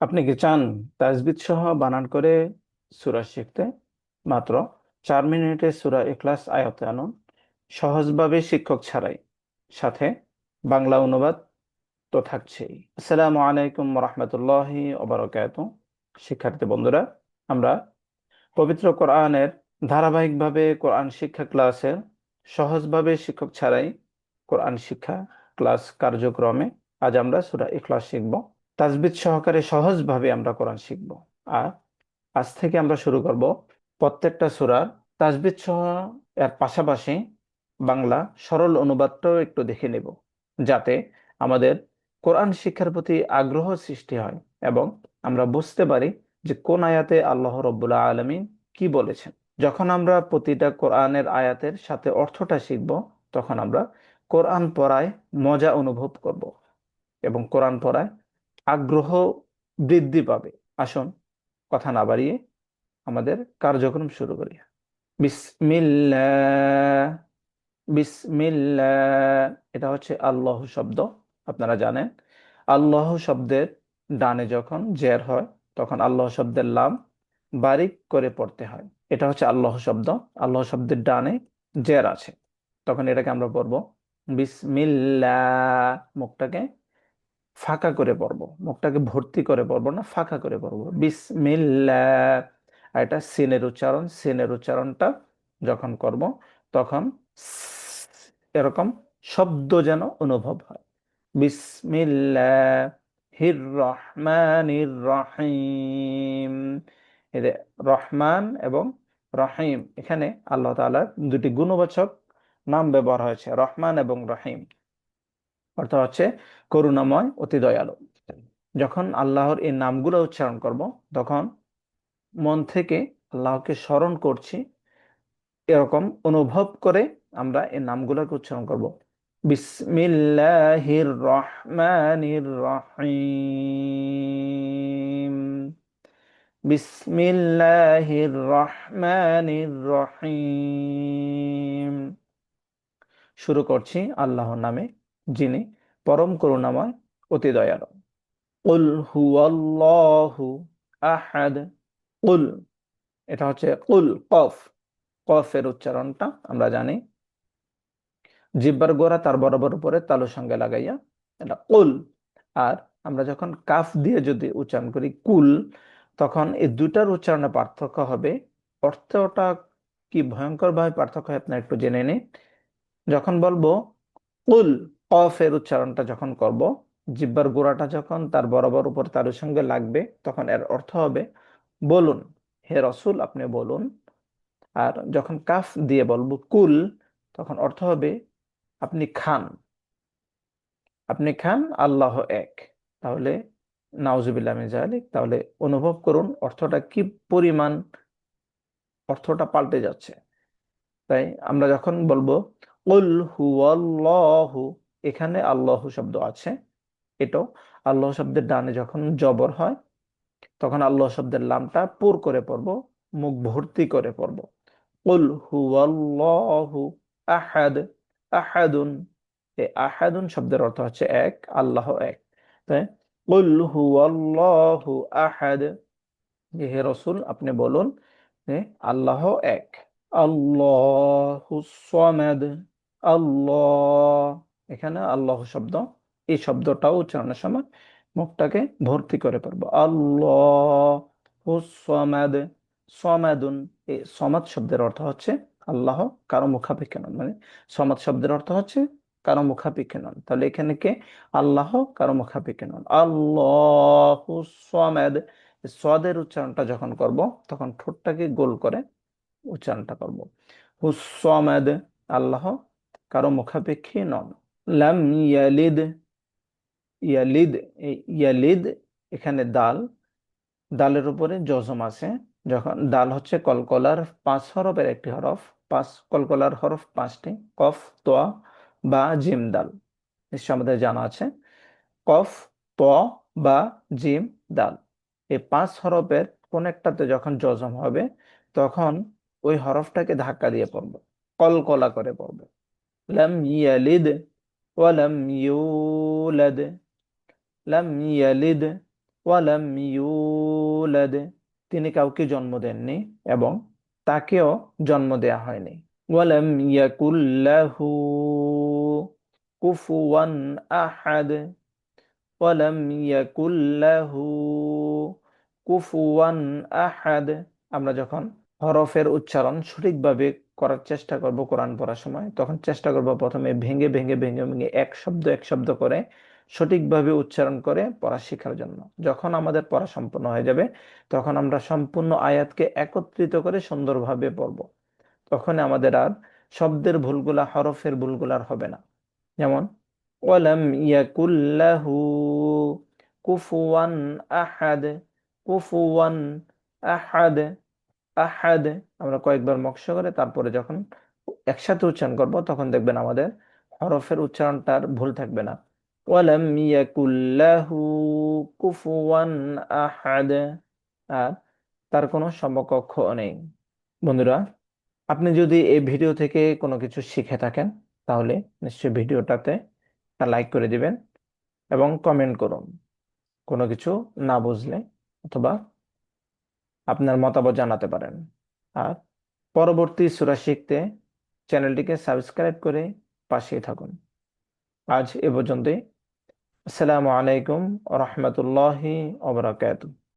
আপনি কি চান তাজবিদ সহ বানান করে সূরা শিখতে? মাত্র চার মিনিটে সূরা ইখলাস আয়ত্তে আনুন। সহজভাবে শিক্ষক ছাড়াই। সাথে বাংলা অনুবাদ তো থাকছেই। আসসালামু আলাইকুম রহমতুল্লাহি ওবরাকাত শিক্ষার্থী বন্ধুরা, আমরা পবিত্র কোরআনের ধারাবাহিকভাবে কোরআন শিক্ষা ক্লাসের সহজভাবে শিক্ষক ছাড়াই কোরআন শিক্ষা ক্লাস কার্যক্রমে আজ আমরা সূরা ইখলাস শিখব। তাজবিদ সহকারে সহজভাবে আমরা কোরআন শিখব। আর আজ থেকে আমরা শুরু করব প্রত্যেকটা সুরার তাজবিদ সহ এর পাশাপাশি বাংলা সরল অনুবাদটাও একটু দেখে নেব, যাতে আমাদের কোরআন শিক্ষার প্রতি আগ্রহ সৃষ্টি হয় এবং আমরা বুঝতে পারি যে কোন আয়াতে আল্লাহ রব্বুল্লাহ আলমিন কি বলেছেন। যখন আমরা প্রতিটা কোরআনের আয়াতের সাথে অর্থটা শিখব, তখন আমরা কোরআন পড়ায় মজা অনুভব করব এবং কোরআন পড়ায় আগ্রহ বৃদ্ধি পাবে। আসুন কথা না বাড়িয়ে আমাদের কার্যক্রম শুরু করি। বিসমিল্লাহ বিসমিল্লাহ। এটা হচ্ছে আল্লাহ শব্দ, আপনারা জানেন। আল্লাহ শব্দের ডানে যখন জের হয়, তখন আল্লাহ শব্দের লাম বারিক করে পড়তে হয়। এটা হচ্ছে আল্লাহ শব্দ। আল্লাহ শব্দের ডানে জের আছে। তখন এটাকে আমরা পড়ব বিসমিল্লাহ, মুখটাকে ফাঁকা করে পড়ব, মুখটাকে ভর্তি করে পড়ব, না ফাঁকা করে পড়ব। বিসমিল্লাহ আর এটা সিনের উচ্চারণ, সিনের উচ্চারণটা যখন করব, তখন এরকম শব্দ যেন অনুভব হয়। বিসমিল্লাহির রহমানির রহিম এদের রহমান এবং রহিম, এখানে আল্লাহ তাআলার দুটি গুণবাচক নাম ব্যবহার হয়েছে, রহমান এবং রহিম। অর্থ হচ্ছে করুণাময়, অতি দয়ালু। যখন আল্লাহর এই নামগুলো উচ্চারণ করব, তখন মন থেকে আল্লাহকে স্মরণ করছি, এরকম অনুভব করে আমরা এই নামগুলোকে উচ্চারণ করব। বিসমিল্লাহির রহমানির রহিম। বিসমিল্লাহির রহমানির রহিম। শুরু করছি আল্লাহর নামে। যিনি পরম করুণাময়, অতি দয়ালু। কুল হুয়াল্লাহু আহাদ। উল, এটা হচ্ছে কুল কফ। কফের উচ্চারণটা আমরা জানি। জিব্বার গোড়া তার বরাবর উপরে তালুর সঙ্গে লাগাইয়া এটা কুল আর আমরা যখন কাফ দিয়ে যদি উচ্চারণ করি কুল, তখন এই দুটার উচ্চারণে পার্থক্য হবে। অর্থটা কি ভয়ঙ্কর ভাবে পার্থক্য হয় আপনার একটু জেনে নিন। যখন বলব কুল কফের উচ্চারণটা যখন করব, জিব্বার গোড়াটা যখন তার বরাবর উপর তার সঙ্গে লাগবে, তখন এর অর্থ হবে, বলুন, হে রসুল, আপনি বলুন। আর যখন কাফ দিয়ে বলব, কুল, তখন অর্থ হবে, আপনি খান। আপনি খান, আল্লাহ এক। তাহলে, নাউজুবিল্লাহ জালিক তাহলে অনুভব করুন, অর্থটা কি পরিমাণ, অর্থটা পাল্টে যাচ্ছে। তাই আমরা যখন বলব, কুল হুয়াল্লাহু এখানে আল্লাহ শব্দ আছে, এটাও। আল্লাহ শব্দের ডানে যখন জবর হয়, তখন আল্লাহ শব্দের লামটা পুর করে পড়ব, মুখ ভর্তি করে পড়ব। কুল হুয়াল্লাহু আহাদ, আহাদুন। এই আহাদুন শব্দের অর্থ হচ্ছে এক, আল্লাহ এক। তাই কুল হুয়াল্লাহু আহাদ হে রসুল আপনি বলুন আল্লাহ এক। আল্লাহু সামাদ, আল্লাহ এখানে আল্লাহ শব্দ, এই শব্দটাও উচ্চারণের সময় মুখটাকে ভর্তি করে পারব আল্লাহ সমাদ, সমাদুন, এই সমাদ শব্দের অর্থ হচ্ছে আল্লাহ কারও মুখাপেক্ষে নন মানে সমাদ শব্দের অর্থ হচ্ছে কারও মুখাপেক্ষে নন। তাহলে এখানে কে? আল্লাহ কারও মুখাপেক্ষে নন। আল্লাহ সমাদ সদের উচ্চারণটা যখন করব, তখন ঠোঁটটাকে গোল করে উচ্চারণটা করব। হুসমাদ আল্লাহ কারও মুখাপেক্ষী নন। লাম ইয়ালিদ ইয়ালিদ ইয়ালিদ এখানে দাল, দালের উপরে জজম আছে। যখন দাল হচ্ছে কলকলার পাঁচ হরফের একটি হরফ, পাঁচ কলকলার হরফ পাঁচটি, কফ তোয়া বা জিম দাল। নিশ্চয় আমাদের জানা আছে। কফ, ত বা জিম দাল। এই পাঁচ হরফের কোন একটাতে যখন জজম হবে, তখন ওই হরফটাকে ধাক্কা দিয়ে পড়বে, কলকলা করে পড়বে। লাম ইয়ালিদ ওয়ালাম ইউলাদ লাম ইয়ালিদ ওয়ালাম ইউলাদ তিনি কাউকে জন্ম দেননি এবং তাকেও জন্ম দেয়া হয়নি। ওয়ালাম ইয়াকুল্লাহু কুফুয়ান আহাদ ওয়ালাম ইয়াকুল্লাহু কুফুয়ান আহাদ আমরা যখন হরফের উচ্চারণ সঠিকভাবে করার চেষ্টা করব কোরআন পড়ার সময়। তখন চেষ্টা করব প্রথমে ভেঙে ভেঙে ভেঙে ভেঙে এক শব্দ এক শব্দ করে সঠিকভাবে উচ্চারণ করে পড়া শেখার জন্য। যখন আমাদের পড়া সম্পূর্ণ হয়ে যাবে, তখন আমরা সম্পূর্ণ আয়াতকে একত্রিত করে সুন্দরভাবে পড়ব। তখন আমাদের আর শব্দের ভুলগুলা, হরফের ভুলগুলা আর হবে না। যেমন, ওয়ালাম ইয়াকুল্লাহু কুফুয়ান আহাদ কুফুয়ান আহাদ আহাদ, আমরা কয়েকবার মক্স করে তারপরে যখন একসাথে উচ্চারণ করব, তখন দেখবেন আমাদের হরফের উচ্চারণটার ভুল থাকবে না। ওয়ালাম ইয়াকুল্লাহু কুফুয়ান আহাদ, আর তার কোনো সমকক্ষ নেই। বন্ধুরা, আপনি যদি এই ভিডিও থেকে কোনো কিছু শিখে থাকেন, তাহলে নিশ্চয়ই ভিডিওটাতে লাইক করে দিবেন এবং কমেন্ট করুন। কোনো কিছু না বুঝলে অথবা আপনার মতামত জানাতে পারেন। আর পরবর্তী সুরা শিখতে চ্যানেলটিকে সাবস্ক্রাইব করে পাশেই থাকুন। আজ এ পর্যন্তই। আসসালামু আলাইকুম রহমতুল্লাহি ওবরাকাতুম